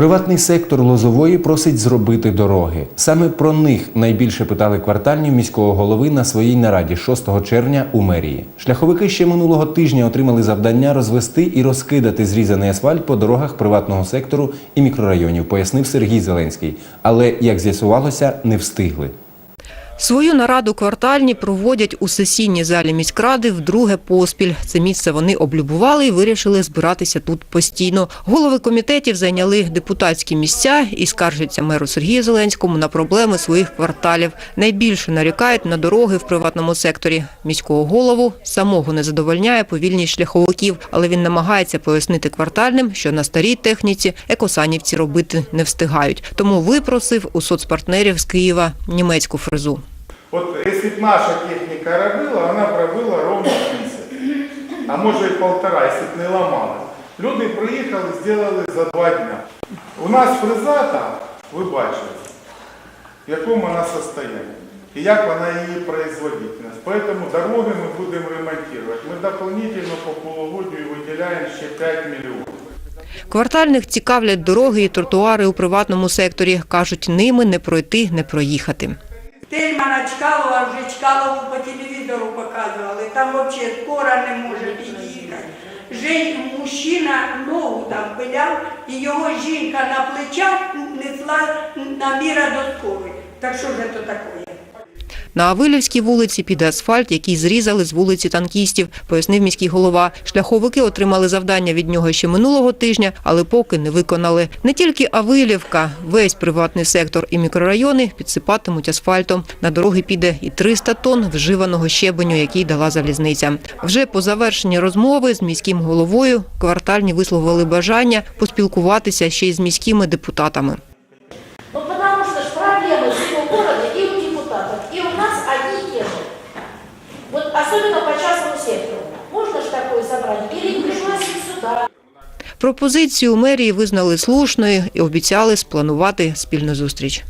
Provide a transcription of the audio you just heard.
Приватний сектор Лозової просить зробити дороги. Саме про них найбільше питали квартальні міського голови на своїй нараді 6 червня у мерії. Шляховики ще минулого тижня отримали завдання розвести і розкидати зрізаний асфальт по дорогах приватного сектору і мікрорайонів, пояснив Сергій Зеленський. Але як з'ясувалося, не встигли. Свою нараду квартальні проводять у сесійній залі міськради вдруге поспіль. Це місце вони облюбували і вирішили збиратися тут постійно. Голови комітетів зайняли депутатські місця і скаржаться меру Сергію Зеленському на проблеми своїх кварталів. Найбільше нарікають на дороги в приватному секторі. Міського голову самого не задовольняє повільність шляховиків, але він намагається пояснити квартальним, що на старій техніці екосанівці робити не встигають. Тому випросив у соцпартнерів з Києва німецьку фрезу. Вот если б наша техника робила, она б робила ровно 30. А може і полтора, якщо б не ламала. Люди приїхали, зробили за два дня. У нас фреза там, ви бачите, в якому вона состоянии. І як вона її производительність. Поэтому дороги ми будемо ремонтувати. Ми дополнительно по полугодию виділяємо ще 5 мільйонів. Квартальних цікавлять дороги і тротуари у приватному секторі. Кажуть, ними не пройти, не проїхати. Тельмана Чкалова вже Чкалову по телевізору показували. Там взагалі скоро не може під'їхати. Жень, мужчина ногу там пиляв, і його жінка на плечах несла на міра до скори. Так що ж це таке? На Авилівській вулиці піде асфальт, який зрізали з вулиці танкістів, пояснив міський голова. Шляховики отримали завдання від нього ще минулого тижня, але поки не виконали. Не тільки Авилівка, весь приватний сектор і мікрорайони підсипатимуть асфальтом. На дороги піде і 300 тонн вживаного щебеню, який дала залізниця. Вже по завершенні розмови з міським головою квартальні висловили бажання поспілкуватися ще й з міськими депутатами. Или сюда. Пропозицію мерії визнали слушною і обіцяли спланувати спільну зустріч.